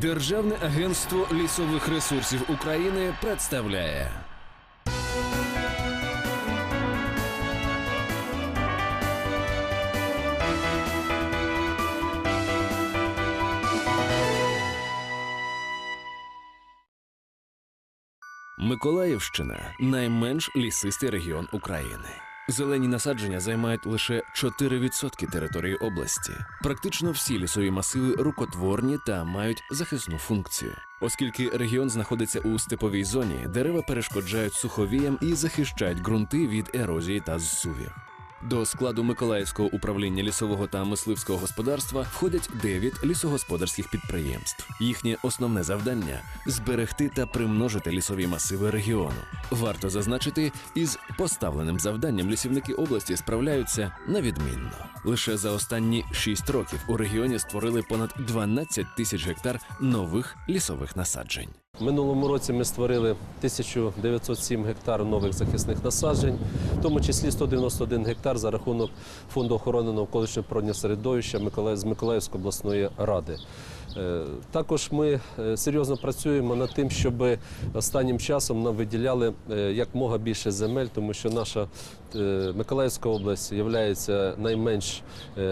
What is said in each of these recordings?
Державне агентство лісових ресурсів України представляє. Миколаївщина найменш лісистий регіон України. Зелені насадження займають лише 4% території області. Практично всі лісові масиви рукотворні та мають захисну функцію. Оскільки регіон знаходиться у степовій зоні, дерева перешкоджають суховіям і захищають ґрунти від ерозії та зсувів. До складу Миколаївського управління лісового та мисливського господарства входять 9 лісогосподарських підприємств. Їхнє основне завдання зберегти та примножити лісові масиви регіону. Варто зазначити, із поставленим завданням лісівники області справляються на відмінно. Лише за останні 6 років у регіоні створили понад 12 тисяч гектар нових лісових насаджень. Минулому році ми створили 1907 гектар нових захисних насаджень, в тому числі 191 гектар за рахунок фонду охорони навколишнього природнього середовища з Миколаївської обласної ради. Е, Також ми е, серйозно працюємо над тим, щоб останнім часом нам виділяли е, як мога більше земель, тому що наша Миколаївська область є найменш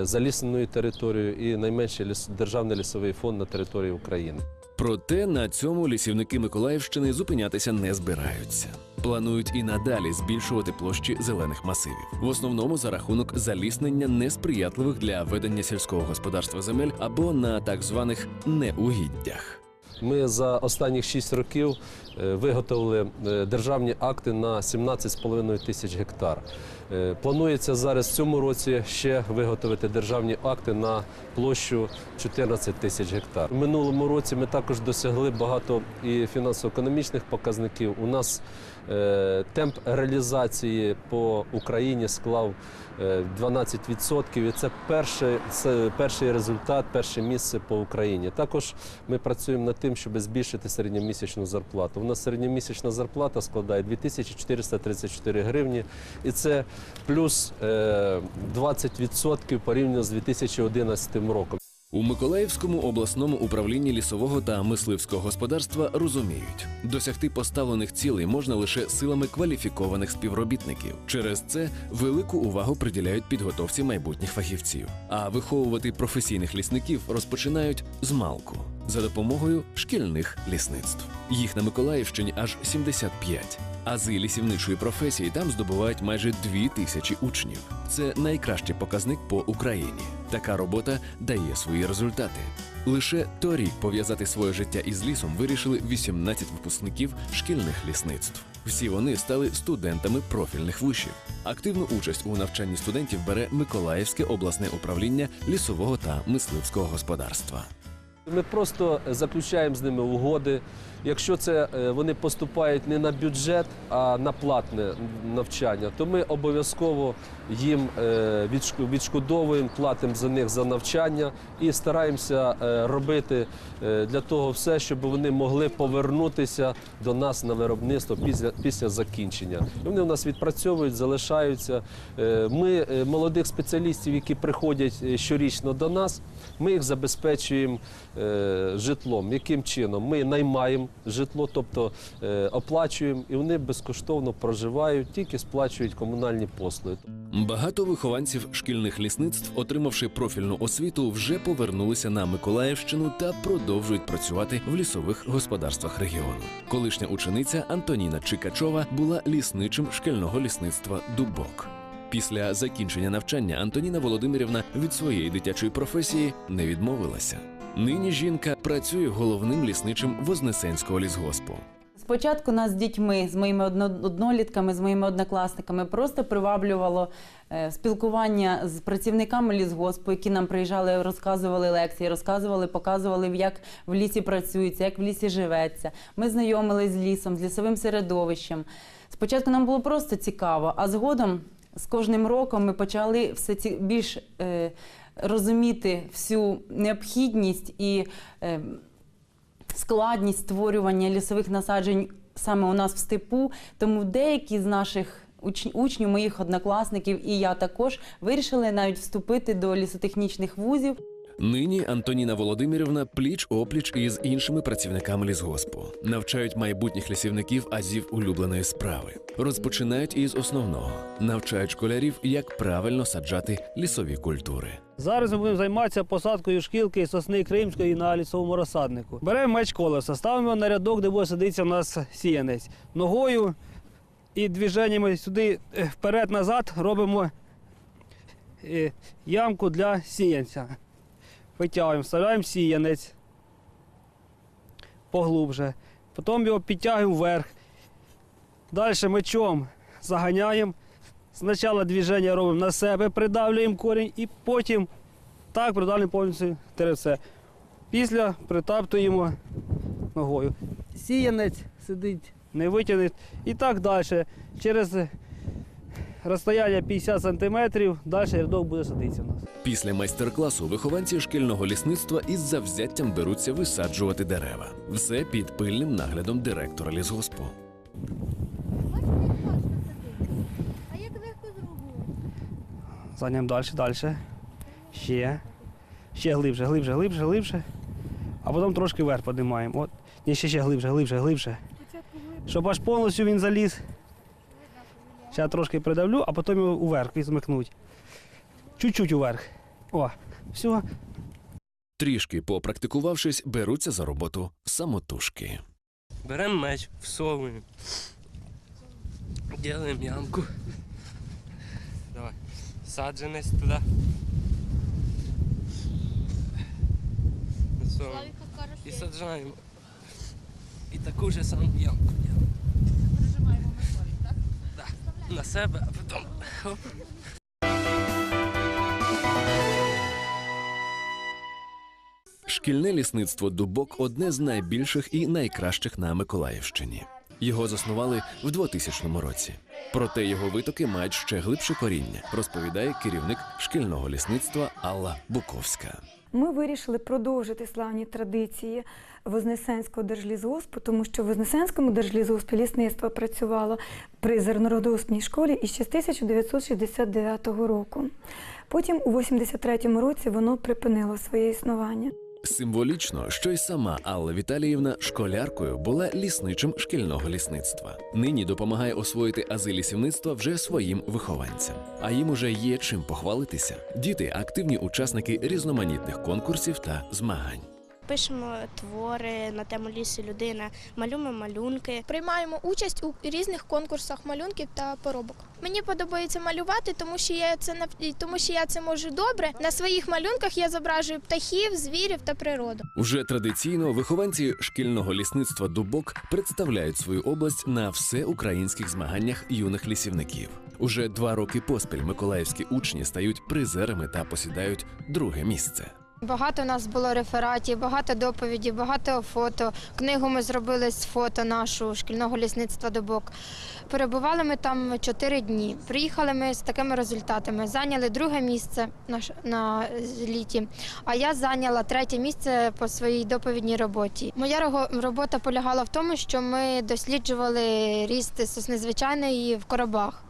залісненою територією і найменший державний лісовий фонд на території України. Проте на цьому лісівники Миколаївщини зупинятися не збираються. Планують і надалі збільшувати площі зелених масивів, в основному за рахунок заліснення несприятливих для ведення сільського господарства земель або на так званих неугіддях. Ми за останні 6 років е, виготовили е, державні акти на 17,5 тисяч гектар. Е, Планується зараз в цьому році ще виготовити державні акти на площу 14 тисяч гектар. У минулому році ми також досягли багато і фінансово-економічних показників. У нас темп реалізації по Україні склав е, 12%. І це перший, результат, перше місце по Україні. Також ми працюємо над тим, щоб збільшити середньомісячну зарплату. У нас середньомісячна зарплата складає 2434 гривні, і це плюс е, 20% порівняно з 2011 роком. У Миколаївському обласному управлінні лісового та мисливського господарства розуміють, досягти поставлених цілей можна лише силами кваліфікованих співробітників. Через це велику увагу приділяють підготовці майбутніх фахівців. А виховувати професійних лісників розпочинають з малку за допомогою шкільних лісництв. Їх на Миколаївщині аж 75. Ази лісівничої професії там здобувають майже дві тисячі учнів. Це найкращий показник по Україні. Така робота дає свої результати. Лише торік пов'язати своє життя із лісом вирішили 18 випускників шкільних лісництв. Всі вони стали студентами профільних вишів. Активну участь у навчанні студентів бере Миколаївське обласне управління лісового та мисливського господарства. Ми просто заключаємо з ними угоди. Якщо це е, вони поступають не на бюджет, а на платне навчання, то ми обов'язково їм е, відшкодовуємо, платимо за них за навчання і стараємося е, робити для того все, щоб вони могли повернутися до нас на виробництво після, після закінчення. І вони у нас відпрацьовують, залишаються. Ми молодих спеціалістів, які приходять щорічно до нас, ми їх забезпечуємо житлом. Яким чином? Ми наймаємо житло, тобто е, оплачуємо, і вони безкоштовно проживають, тільки сплачують комунальні послуги. Багато вихованців шкільних лісництв, отримавши профільну освіту, вже повернулися на Миколаївщину та продовжують працювати в лісових господарствах регіону. Колишня учениця Антоніна Чикачова була лісничим шкільного лісництва Дубок. Після закінчення навчання Антоніна Володимирівна від своєї дитячої професії не відмовилася. Нині жінка працює головним лісничим Вознесенського лісгоспу. Спочатку нас з дітьми, з моїми однолітками, з моїми однокласниками просто приваблювало е, спілкування з працівниками лісгоспу, які нам приїжджали, розказували лекції, розказували, показували, як в лісі працюється, як в лісі живеться. Ми знайомились з лісом, з лісовим середовищем. Спочатку нам було просто цікаво, а згодом з кожним роком ми почали все ці більш е, розуміти всю необхідність і. Е, складність створювання лісових насаджень саме у нас в степу. Тому деякі з наших учнів, моїх однокласників і я також вирішили навіть вступити до лісотехнічних вузів. Нині Антоніна Володимирівна пліч опліч із іншими працівниками лісгоспу навчають майбутніх лісівників азів улюбленої справи. Розпочинають із основного навчають школярів, як правильно саджати лісові культури. Зараз ми будемо займатися посадкою шкілки сосни кримської на лісовому розсаднику. Беремо меч колеса, ставимо на рядок, де буде сидитися у нас сіянець. Ногою і движеннями сюди е, вперед-назад робимо е, ямку для сіянця. Витягуємо, вставляємо сіянець поглубже. Потім його підтягуємо вверх. Далі мечом заганяємо. Спочатку движення робимо на себе, придавлюємо корінь і потім так придавлюємо повністю теревце. Після притаптуємо ногою. Сіянець сидить, не витягне. І так далі. Через розстояння 50 см далі рядок буде садитися у нас. Після майстер-класу вихованці шкільного лісництва із завзяттям беруться висаджувати дерева. Все під пильним наглядом директора лісгоспу. А як легко зробили? Зайнемо далі, далі. Ще. Ще глибше, глибше, глибше, глибше. А потім трошки вверх піднімаємо. От. Ні, ще ще глибше, глибше. Глибше. Щоб аж повністю він заліз. Зараз трошки придавлю, а потім його уверх візмикнуть. Чуть-чуть уверх. О, все. Трішки попрактикувавшись, беруться за роботу самотужки. Беремо меч, всовуємо. Делаємо ямку. Давай. Саджанець туди. І саджаємо. І таку ж саму ямку прижимаємо на. На себе, а потім. Шкільне лісництво Дубок одне з найбільших і найкращих на Миколаївщині. Його заснували в 2000 році. Проте його витоки мають ще глибше коріння, розповідає керівник шкільного лісництва Алла Буковська. Ми вирішили продовжити славні традиції Вознесенського держлізгоспу, тому що в Вознесенському держлізгоспі лісництво працювало при зернородосній школі іще з 1969 року. Потім у 83-му році воно припинило своє існування. Символічно, що й сама Алла Віталіївна школяркою була лісничим шкільного лісництва. Нині допомагає освоїти ази лісівництва вже своїм вихованцям. А їм уже є чим похвалитися. Діти активні учасники різноманітних конкурсів та змагань. Пишемо твори на тему лісу людина, малюємо малюнки. Приймаємо участь у різних конкурсах малюнків та поробок. Мені подобається малювати, тому що я це нав- тому що я це можу добре. На своїх малюнках я зображую птахів, звірів та природу. Уже традиційно вихованці шкільного лісництва Дубок представляють свою область на всеукраїнських змаганнях юних лісівників. Уже два роки поспіль миколаївські учні стають призерами та посідають друге місце. Багато у нас було рефератів, багато доповідей, багато фото. Книгу ми зробили з фото нашу шкільного лісництва Добок. Перебували ми там чотири дні. Приїхали ми з такими результатами. Зайняли друге місце на літі, а я зайняла третє місце по своїй доповідній роботі. Моя робота полягала в тому, що ми досліджували ріст сосни звичайної в коробах.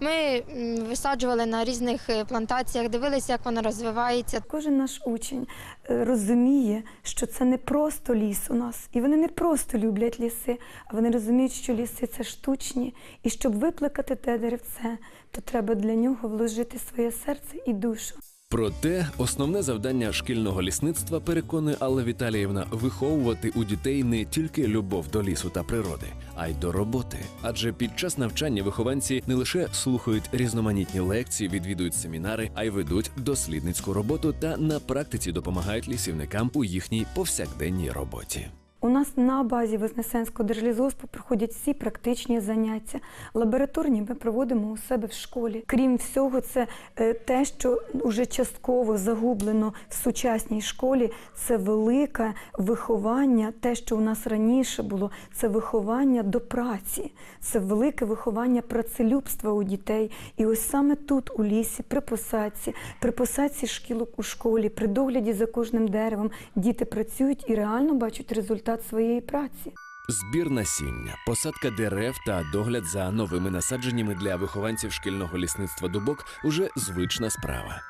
Ми висаджували на різних е, плантаціях, дивилися, як вона розвивається. Кожен наш учень е, розуміє, що це не просто ліс у нас, і вони не просто люблять ліси, а вони розуміють, що ліси це штучні, і щоб виплакати те деревце, то треба для нього вложити своє серце і душу. Проте основне завдання шкільного лісництва переконує Алла Віталіївна виховувати у дітей не тільки любов до лісу та природи, а й до роботи. Адже під час навчання вихованці не лише слухають різноманітні лекції, відвідують семінари, а й ведуть дослідницьку роботу та на практиці допомагають лісівникам у їхній повсякденній роботі. У нас на базі Вознесенського держлізоспу проходять всі практичні заняття. Лабораторні ми проводимо у себе в школі. Крім всього, це е, те, що вже частково загублено в сучасній школі. Це велике виховання. Те, що у нас раніше було, це виховання до праці, це велике виховання працелюбства у дітей. І ось саме тут, у лісі, при посадці, при посадці шкілок у школі, при догляді за кожним деревом, діти працюють і реально бачать результат своєї праці. Збір насіння, посадка дерев та догляд за новими насадженнями для вихованців шкільного лісництва дубок уже звична справа.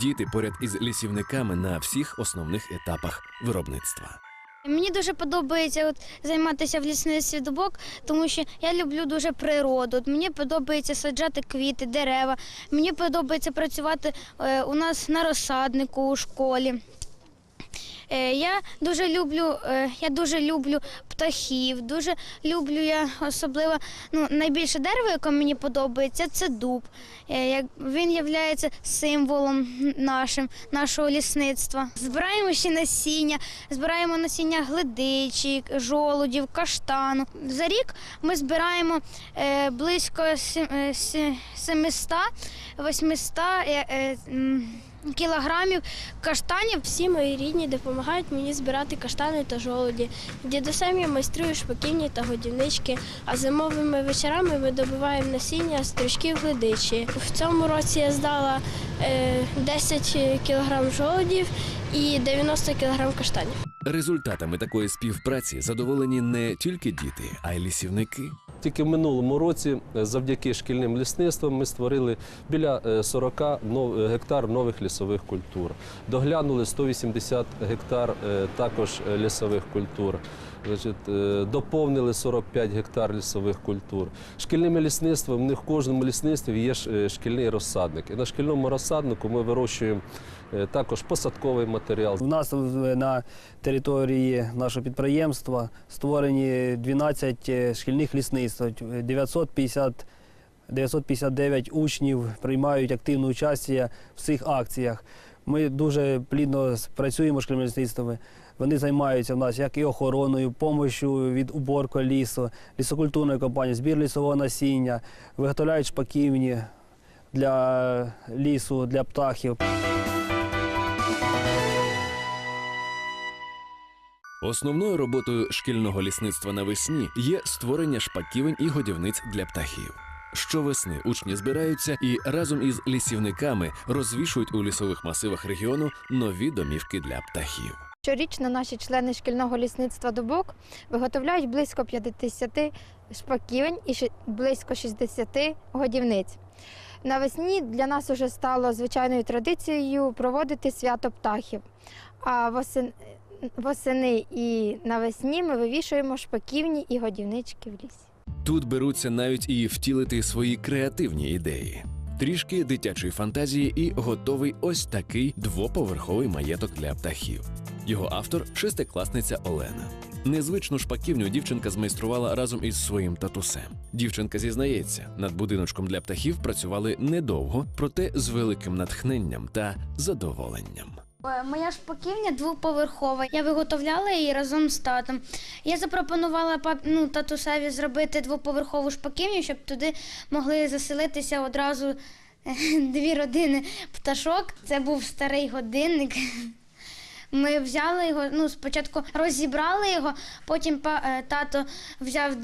Діти поряд із лісівниками на всіх основних етапах виробництва. Мені дуже подобається от, займатися в лісництві дубок, тому що я люблю дуже природу. От Мені подобається саджати квіти, дерева. Мені подобається працювати е, у нас на розсаднику у школі. Е, я дуже люблю, е, я дуже люблю птахів, дуже люблю я особливо ну, найбільше дерево, яке мені подобається, це дуб. Е, він є символом нашим, нашого лісництва. Збираємо ще насіння, збираємо насіння гледичі, жолудів, каштану. За рік ми збираємо близько сім- е, сі- 700-800 е, е, м, кілограмів каштанів. Всі мої рідні допомагають мені збирати каштани та жолуді. Дідусем я майструю шпаківні та годівнички, а зимовими вечорами ми добуваємо насіння стручків глидичі. В цьому році я здала е, 10 кг жолудів і 90 кг каштанів. Результатами такої співпраці задоволені не тільки діти, а й лісівники. Тільки в минулому році, е, завдяки шкільним лісництвам, ми створили біля е, 40 е, гектар нових лісових культур. Доглянули 180 гектар е, також е, лісових культур. Е, доповнили 45 гектар лісових культур. Шкільними лісництвами, в них в кожному лісництві є е, шкільний розсадник. І на шкільному розсаднику ми вирощуємо е, також посадковий матеріал. У нас на території нашого підприємства створені 12 е, шкільних лісництв. 950 959 учнів приймають активну участь в цих акціях. Ми дуже плідно працюємо з шкільними лісництвами. Вони займаються в нас як і охороною, допомогою від уборки лісу, лісокультурної компанії, збір лісового насіння, виготовляють шпаківні для лісу, для птахів. Основною роботою шкільного лісництва навесні є створення шпаківень і годівниць для птахів. Щовесни учні збираються і разом із лісівниками розвішують у лісових масивах регіону нові домівки для птахів. Щорічно наші члени шкільного лісництва Дубок виготовляють близько 50 шпаківень і близько 60 годівниць. Навесні для нас вже стало звичайною традицією проводити свято птахів. А восени, восени і навесні ми вивішуємо шпаківні і годівнички в лісі. Тут беруться навіть і втілити свої креативні ідеї. Трішки дитячої фантазії і готовий ось такий двоповерховий маєток для птахів. Його автор шестикласниця Олена. Незвичну шпаківню дівчинка змайструвала разом із своїм татусем. Дівчинка зізнається, над будиночком для птахів працювали недовго, проте з великим натхненням та задоволенням. Е, Моя шпаківня двоповерхова. Я виготовляла її разом з татом. Я запропонувала ну, татусеві зробити двоповерхову шпаківню, щоб туди могли заселитися одразу е, дві родини пташок. Це був старий годинник. Ми взяли його, ну, спочатку розібрали його, потім е, тато взяв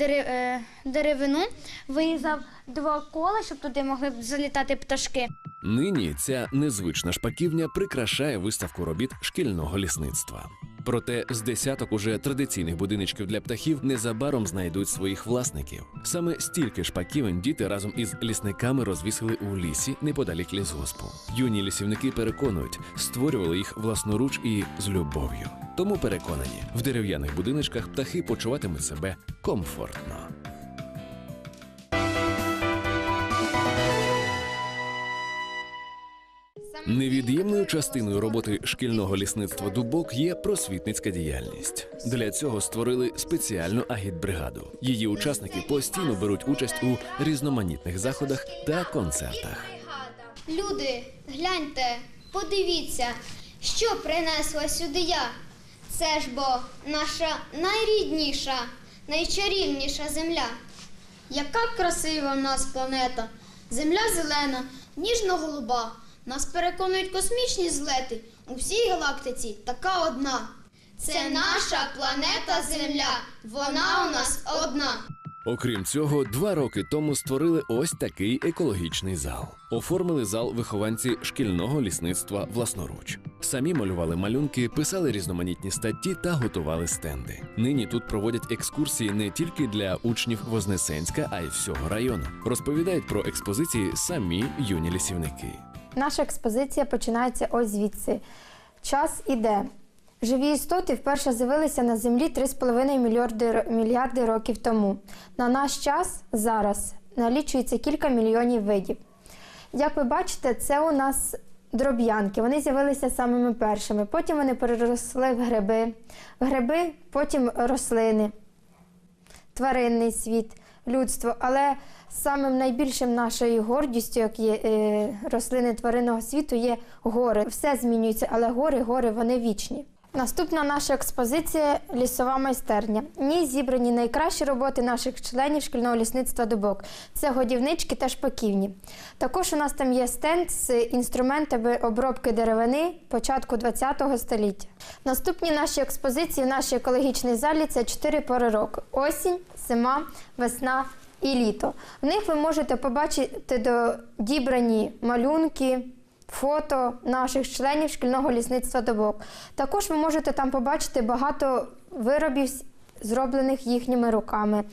деревину, вирізав два кола, щоб туди могли залітати пташки. Нині ця незвична шпаківня прикрашає виставку робіт шкільного лісництва. Проте з десяток уже традиційних будиночків для птахів незабаром знайдуть своїх власників. Саме стільки шпаківень діти разом із лісниками розвісили у лісі неподалік лісгоспу. Юні лісівники переконують, створювали їх власноруч і з любов'ю. Тому переконані, в дерев'яних будиночках птахи почуватимуть себе комфортно. Невід'ємною частиною роботи шкільного лісництва Дубок є просвітницька діяльність. Для цього створили спеціальну агітбригаду. Її учасники постійно беруть участь у різноманітних заходах та концертах. Люди, гляньте, подивіться, що принесла сюди я. Це ж бо наша найрідніша, найчарівніша земля. Яка красива в нас планета! Земля зелена, ніжно-голуба. Нас переконують космічні злети. У всій галактиці така одна. Це наша планета Земля. Вона у нас одна. Окрім цього, два роки тому створили ось такий екологічний зал. Оформили зал вихованці шкільного лісництва власноруч. Самі малювали малюнки, писали різноманітні статті та готували стенди. Нині тут проводять екскурсії не тільки для учнів Вознесенська, а й всього району. Розповідають про експозиції самі юні лісівники. Наша експозиція починається ось звідси. Час іде. Живі істоти вперше з'явилися на землі 3,5 мільярди, мільярди років тому. На наш час зараз налічується кілька мільйонів видів. Як ви бачите, це у нас дроб'янки. Вони з'явилися самими першими. Потім вони переросли в гриби, в гриби, потім рослини, тваринний світ, людство. Але самим найбільшим нашою гордістю, як є е, рослини тваринного світу, є гори. Все змінюється, але гори, гори вони вічні. Наступна наша експозиція лісова майстерня. В ній зібрані найкращі роботи наших членів шкільного лісництва Дубок. Це годівнички та шпаківні. Також у нас там є стенд з інструментами обробки деревини початку ХХ століття. Наступні наші експозиції в нашій екологічній залі це чотири пори року: осінь, зима, весна і літо. В них ви можете побачити додібрані малюнки. Фото наших членів шкільного лісництва Добок. Також ви можете там побачити багато виробів, зроблених їхніми руками.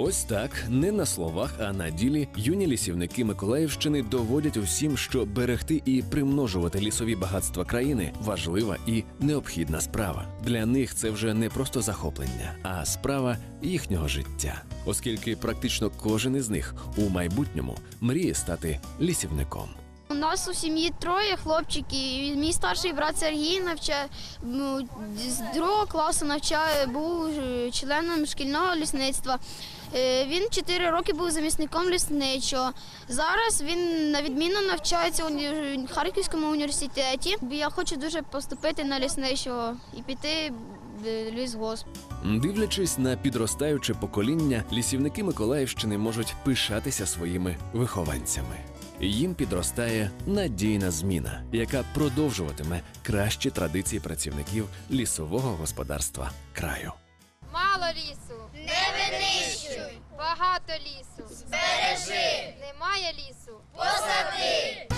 Ось так, не на словах, а на ділі юні лісівники Миколаївщини доводять усім, що берегти і примножувати лісові багатства країни важлива і необхідна справа. Для них це вже не просто захоплення, а справа їхнього життя, оскільки практично кожен із них у майбутньому мріє стати лісівником. У нас у сім'ї троє хлопчиків. Мій старший брат Сергій навчає ну, з другого класу навчає, був е, членом шкільного лісництва. Е, Він 4 роки був замісником лісничого. Зараз він на відміну навчається у Харківському університеті. Я хочу дуже поступити на лісничого і піти в лісгосп. Дивлячись на підростаюче покоління, лісівники Миколаївщини можуть пишатися своїми вихованцями. Їм підростає надійна зміна, яка продовжуватиме кращі традиції працівників лісового господарства краю. Мало лісу. Не винищуй. Багато лісу. Збережи. Немає лісу. Посади.